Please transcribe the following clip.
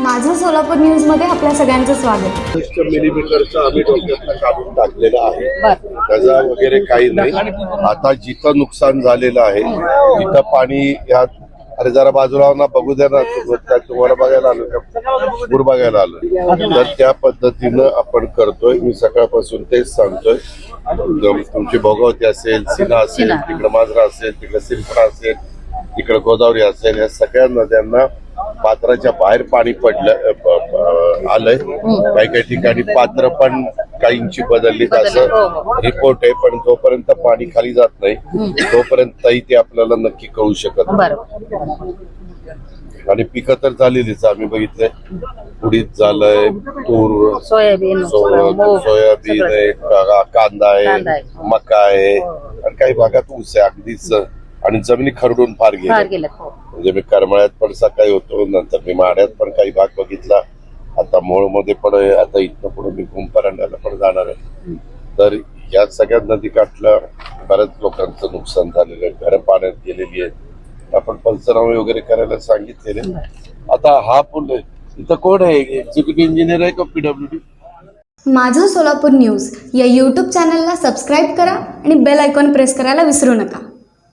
माझं सोलापूर न्यूजमध्ये आपल्या सगळ्यांचं स्वागत. मिलीमीटरचं आम्ही डोक्यातनं काढून टाकलेलं आहे. त्याचा वगैरे काही नाही. आता जिथं नुकसान झालेलं आहे तिथं पाणी या अरे जरा बाजूला ना बघू द्या ना तु- काय तुम्हाला बघायला आलो का? पूर बघायला आलो. तर त्या पद्धतीनं आपण करतोय. मी सकाळपासून तेच सांगतोय. तुमची भोगावती असेल सिना असेल. तिकडं मांजरा असेल तिकडं सिरफडा असेल तिकडं गोदावरी असेल या सगळ्या नद्यांना पात्राच्या बाहेर पाणी पडलं आलंय काही काही ठिकाणी पात्र पण काहींची बदलली बदलली, असं हो, हो. रिपोर्ट आहे पण जोपर्यंत पाणी खाली जात नाही तोपर्यंतही ते आपल्याला नक्की कळू शकत नाही. आणि पिकं तर झालेलीच आम्ही बघितलंय उडीद झालंय तूर सोयाबीन सोयाबीन. आहे कांदा आहे आहे. मका आहे आणि काही भागात ऊस आहे अगदीच आणि जमिनी खरडून फार फार गेली गेलं हो. म्हणजे मी करमाळ्यात पण सकाळी होतो नंतर मी माड्यात पण काही भाग बघितला. आता मोळमध्ये पण आहे आता इथनं पुढे मी कुंपरांड्याला पण जाणार आहे. तर या सगळ्या नदी काठल्या बऱ्याच लोकांचं नुकसान झालेलं आहे. घरं पाण्यात गेलेली आहेत. आपण पंचनामे वगैरे करायला सांगितलेले. आता हा पूल आहे. इथं कोण आहे? एक्झिक्युटिव्ह इंजिनियर आहे का पीडब्ल्यू डी माझं सोलापूर न्यूज या यूट्यूब चॅनलला सबस्क्राईब करा आणि बेल आयकॉन प्रेस करायला विसरू नका.